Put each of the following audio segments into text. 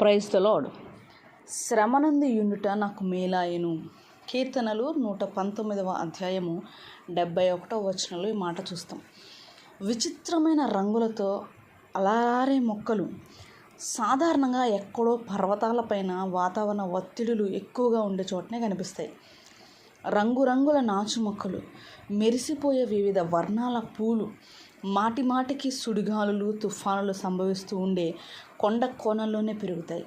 Praise the శ్రమనంది యుండుట నాకు మేలాయను కీర్తనలు నూట పంతొమ్మిదవ అధ్యాయము డెబ్బై ఒకటో వచనంలో ఈ మాట చూస్తాం. విచిత్రమైన రంగులతో అలారే మొక్కలు. సాధారణంగా ఎక్కడో పర్వతాలపైన వాతావరణ ఒత్తిడులు ఎక్కువగా ఉండే చోటనే కనిపిస్తాయి. రంగురంగుల నాచు మొక్కలు మెరిసిపోయే వివిధ వర్ణాల పూలు మాటి మాటికి సుడిగాలులు తుఫానులు సంభవిస్తూ ఉండే కొండ కోణంలోనే పెరుగుతాయి.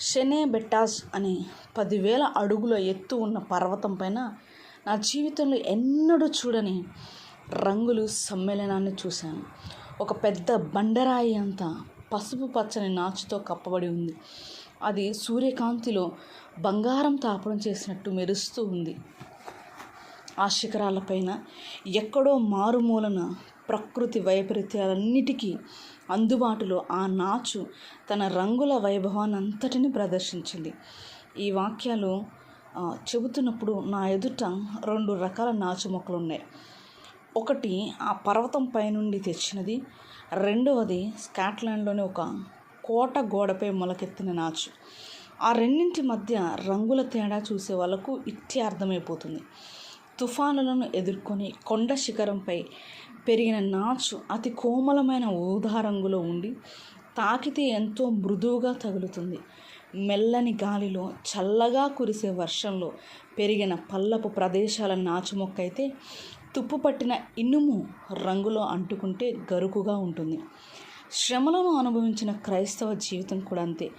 షెనే బెట్టాజ్ అనే పదివేల అడుగుల ఎత్తు ఉన్న పర్వతం పైన నా జీవితంలో ఎన్నడూ చూడని రంగులు సమ్మేళనాన్ని చూశాను. ఒక పెద్ద బండరాయి అంతా పసుపు పచ్చని నాచుతో కప్పబడి ఉంది. అది సూర్యకాంతిలో బంగారం తాపడం చేసినట్టు మెరుస్తూ ఉంది. ఆ శిఖరాలపైన ఎక్కడో మారుమూలన ప్రకృతి వైపరీత్యాలన్నిటికీ అందుబాటులో ఆ నాచు తన రంగుల వైభవాన్ని అంతటిని ప్రదర్శించింది. ఈ వాక్యాలు చెబుతున్నప్పుడు నా ఎదుట రెండు రకాల నాచు మొక్కలు ఉన్నాయి ఒకటి ఆ పర్వతం పైనుండి తెచ్చినది రెండవది స్కాట్లాండ్లోని ఒక కోట గోడపై మొలకెత్తిన నాచు. ఆ రెండింటి మధ్య రంగుల తేడా చూసే వాళ్ళకు ఇట్టే అర్థమైపోతుంది. తుఫానులను ఎదుర్కొని కొండ శిఖరంపై పెరిగిన నాచు అతి కోమలమైన ఊదా రంగులో ఉండి తాకితే ఎంతో మృదువుగా తగులుతుంది. మెల్లని గాలిలో చల్లగా కురిసే వర్షంలో పెరిగిన పల్లపు ప్రదేశాల నాచు మొక్క అయితే తుప్పు పట్టిన ఇనుము రంగులో అంటుకుంటే గరుకుగా ఉంటుంది. శ్రమలను అనుభవించిన క్రైస్తవ జీవితం కూడా అంతే.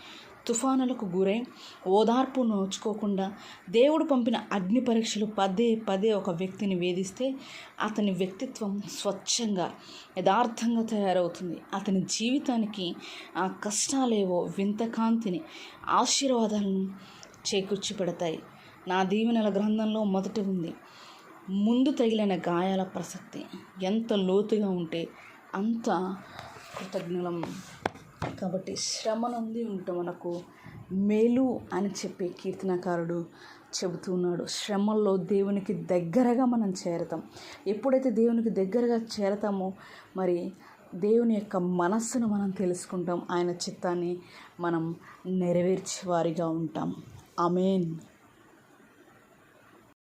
తుఫానులకు గురై ఓదార్పు నోచుకోకుండా దేవుడు పంపిన అగ్ని పరీక్షలు పదే పదే ఒక వ్యక్తిని వేధిస్తే అతని వ్యక్తిత్వం స్వచ్ఛంగా యథార్థంగా తయారవుతుంది. అతని జీవితానికి ఆ కష్టాలేవో వింత కాంతిని ఆశీర్వాదాలను చేకూర్చి పెడతాయి నా దీవెనల గ్రంథంలో మొదటి ఉంది ముందు తగిలిన గాయాల ప్రసక్తి. ఎంత లోతుగా ఉంటే అంత కృతజ్ఞలం. కాబట్టి శ్రమ నుండి ఉంటే మనకు మేలు అని చెప్పి కీర్తనకారుడు చెబుతున్నాడు శ్రమల్లో దేవునికి దగ్గరగా మనం చేరతాం. ఎప్పుడైతే దేవునికి దగ్గరగా చేరతామో మరి దేవుని యొక్క మనస్సును మనం తెలుసుకుంటాం. ఆయన చిత్తాన్ని మనం నెరవేర్చే వారిగా ఉంటాం. అమేన్